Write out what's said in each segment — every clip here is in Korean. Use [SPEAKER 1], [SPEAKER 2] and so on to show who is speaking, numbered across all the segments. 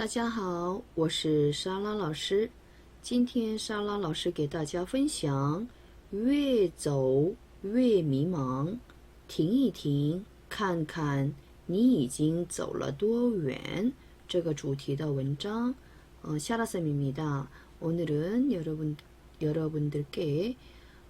[SPEAKER 1] 大家好，我是莎拉老师。今天莎拉老师给大家分享：越走越迷茫，停一停，看看你已经走了多远。这个主题的文章，어 샤라쌤입니다. 오늘은 여러분 여러분들께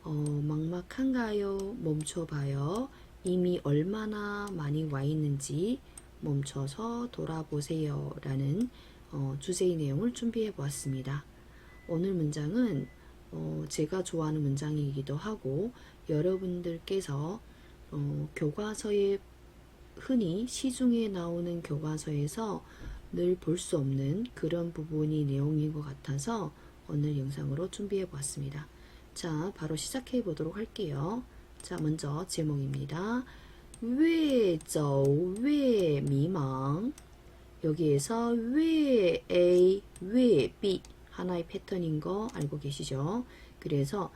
[SPEAKER 1] 어, 막막한가요? 멈춰봐요. 이미 얼마나 많이 와 있는지 멈춰서 돌아보세요. 라는 어, 주제의 내용을 준비해 보았습니다. 오늘 문장은 어, 제가 좋아하는 문장이기도 하고 여러분들께서 어, 교과서에 흔히 시중에 나오는 교과서에서 늘 볼 수 없는 그런 부분이 내용인 것 같아서 오늘 영상으로 준비해 보았습니다. 자, 바로 시작해 보도록 할게요. 자, 먼저 제목입니다. 越走越迷茫. 여기에서 越 A, 越 B 하나의 패턴인 거 알고 계시죠? 그래서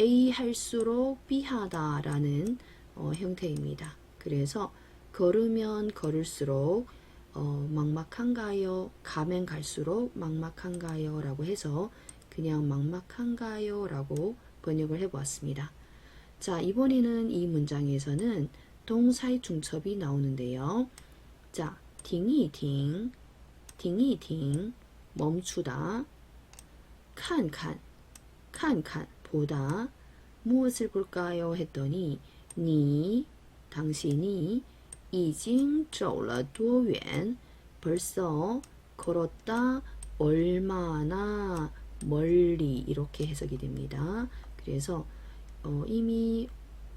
[SPEAKER 1] A 할수록 B 하다라는 어, 형태입니다. 그래서 걸으면 걸을수록 어, 막막한가요? 가면 갈수록 막막한가요? 라고 해서 그냥 막막한가요? 라고 번역을 해보았습니다. 자, 이번에는 이 문장에서는 동사의 중첩이 나오는데요. 자, 停一停, 停一停, 멈추다, 看看, 看看, 보다, 무엇을 볼까요? 했더니, 你, 당신이 已经走了多远? 벌써 걸었다 얼마나 멀리 이렇게 해석이 됩니다. 그래서 어, 이미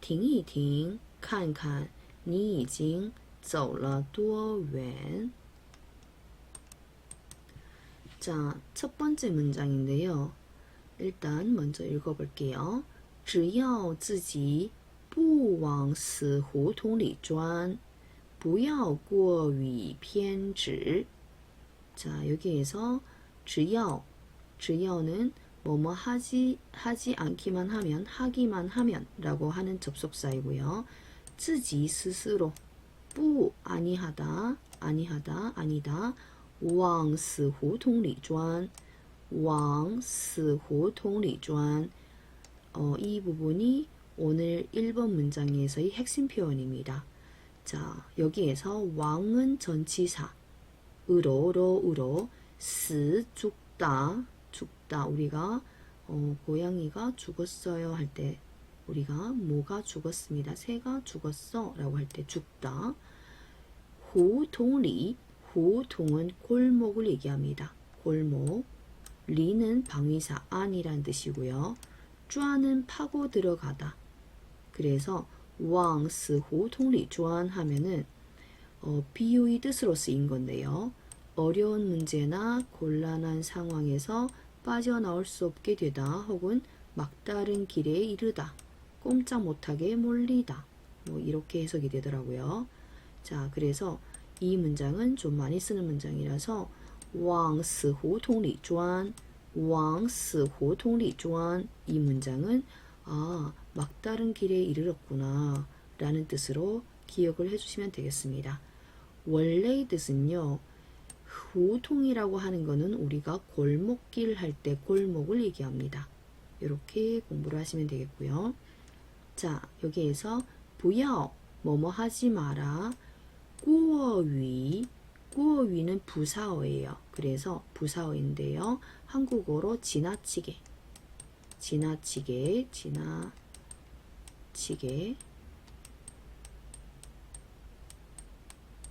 [SPEAKER 1] 停一停，看看你已经走了多远。 자, 첫 번째 문장인데요. 일단 먼저 읽어볼게요. 只要自己不往死胡同里钻，不要过于偏执. 자, 여기에서 只要, 只要는 뭐뭐 하지 하지 않기만 하면 하기만 하면 라고 하는 접속사이고요. 自지 스스로 뿌 아니하다 아니하다 아니다 왕스호 통리존 왕스호 통리존 어, 이 부분이 오늘 1번 문장에서의 핵심 표현입니다. 자, 여기에서 왕은 전치사, 으로, 로, 으로, 스, 죽다, 죽다 우리가 어, 고양이가 죽었어요 할 때 우리가 뭐가 죽었습니다. 새가 죽었어 라고 할 때 죽다 후통리 후통은 골목을 얘기합니다. 골목 리는 방위사 안이란 뜻이고요. 쭈아는 파고 들어가다. 그래서 왕스 후통리 쭈안 하면은 어, 비유의 뜻으로 쓰인 건데요. 어려운 문제나 곤란한 상황에서 빠져나올 수 없게 되다 혹은 막다른 길에 이르다 꼼짝 못하게 몰리다 뭐 이렇게 해석이 되더라고요. 자 그래서 이 문장은 좀 많이 쓰는 문장이라서 왕스호통리존 왕스호통리존 이 문장은 아 막다른 길에 이르렀구나 라는 뜻으로 기억을 해주시면 되겠습니다. 원래의 뜻은요. 후통이라고 하는 것은 우리가 골목길 할 때 골목을 얘기합니다. 이렇게 공부를 하시면 되겠고요. 자, 여기에서 부여 뭐뭐 하지 마라. 꾸어위 꾸어위는 부사어예요. 그래서 부사어인데요. 한국어로 지나치게 지나치게 지나치게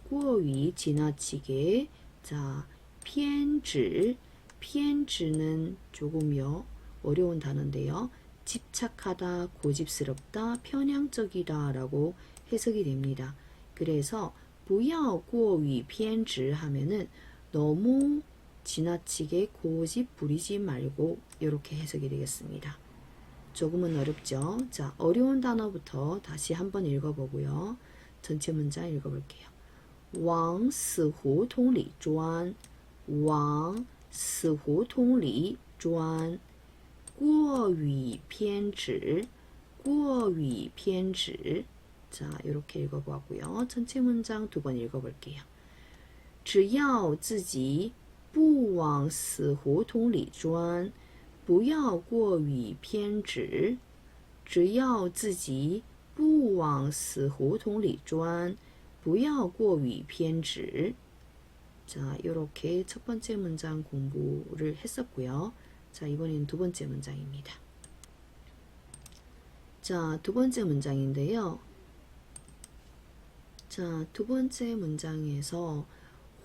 [SPEAKER 1] 꾸어위 지나치게 자, 偏执, 偏执는 조금요 어려운 단어인데요. 집착하다, 고집스럽다, 편향적이다 라고 해석이 됩니다. 그래서 不要过于偏执 하면은 너무 지나치게 고집 부리지 말고 이렇게 해석이 되겠습니다. 조금은 어렵죠? 자, 어려운 단어부터 다시 한번 읽어보고요. 전체 문장 읽어볼게요. 往死胡同里钻，往死胡同里钻，过于偏执，过于偏执。 자, 이렇게 읽어보았고요. 전체 문장 두 번 읽어볼게요. 只要自己不往死胡同里钻，不要过于偏执。只要自己不往死胡同里钻， 不要过于偏执。 자, 이렇게 첫 번째 문장 공부를 했었고요. 자, 이번엔 두 번째 문장입니다. 자, 두 번째 문장인데요. 자, 두 번째 문장에서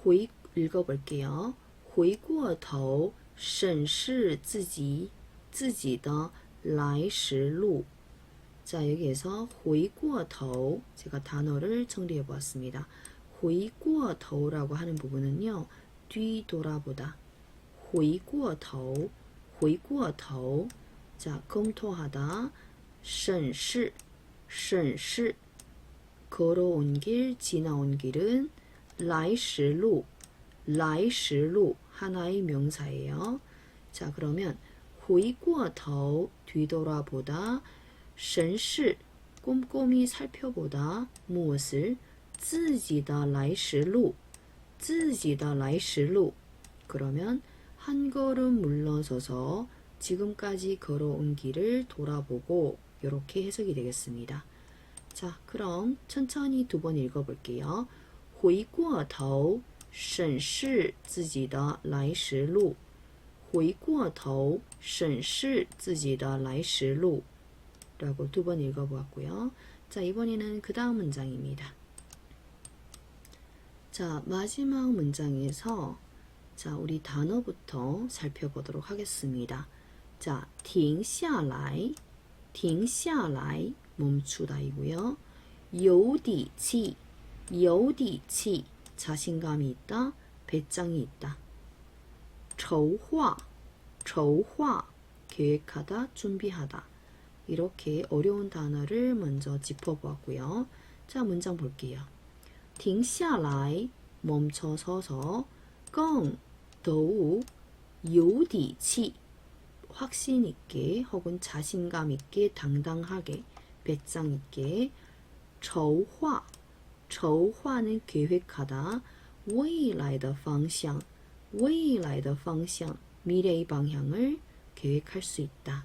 [SPEAKER 1] 回 읽어볼게요. 回过头审视自己自己的来时路. 자, 여기에서 回过头 제가 단어를 정리해 보았습니다. 回过头라고 하는 부분은요. 뒤돌아보다. 回过头回过头 자, 검토하다. 审视审视 걸어온 길, 지나온 길은 라이시루, 라이시루 하나의 명사예요. 자, 그러면 回过头 뒤돌아보다, 审视 꼼꼼히 살펴보다 무엇을 自己的来时路,自己的来时路 그러면 한 걸음 물러서서 지금까지 걸어온 길을 돌아보고 이렇게 해석이 되겠습니다. 자, 그럼 천천히 두 번 읽어볼게요. 回过头审视自己的来时路回过头审视自己的来时路 라고 두 번 읽어보았고요. 자, 이번에는 그 다음 문장입니다. 자, 마지막 문장에서 자, 우리 단어부터 살펴보도록 하겠습니다. 자, 停下来,停下来 멈추다이고요. 有底气,有底气 자신감이 있다, 배짱이 있다. 筹划,筹划 계획하다, 준비하다. 이렇게 어려운 단어를 먼저 짚어보았고요. 자, 문장 볼게요. 停下来 멈춰 서서 更 더욱 有底气 확신 있게 혹은 자신감 있게 당당하게 배짱 있게 筹划 筹划는 계획하다 未来的方向未来的方向 미래의 방향을 계획할 수 있다.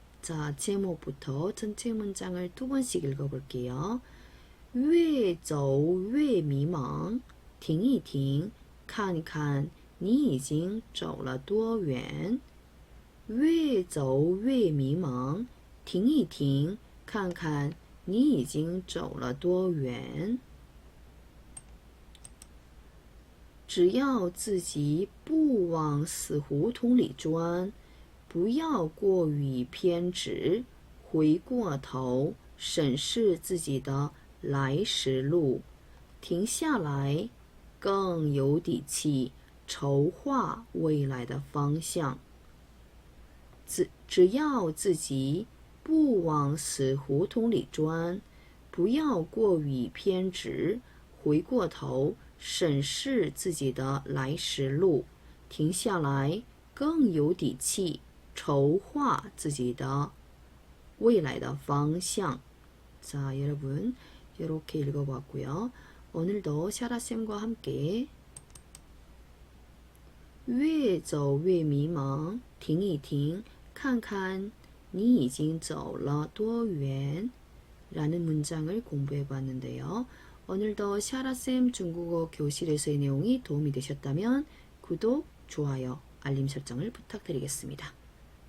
[SPEAKER 1] 자, 제목부터 전체 문장을 두 번씩 읽어볼게요. 越走越迷茫，停一停，看看你已经走了多远。越走越迷茫，停一停，看看你已经走了多远。只要自己不往死胡同里钻， 不要过于偏执，回过头审视自己的来时路，停下来，更有底气筹划未来的方向。只只要自己不往死胡同里钻，不要过于偏执，回过头。审视自己的来时路，停下来，更有底气 筹划自己的未来的方向。자여러분이렇게읽어보았고요오늘도샤라쌤과함께越走越迷茫，停一停，看看你已经走了多远。라는문장을공부해봤는데요 오늘도 샤라쌤 중국어 교실에서의 내용이 도움이 되셨다면 구독, 좋아요, 알림 설정을 부탁드리겠습니다.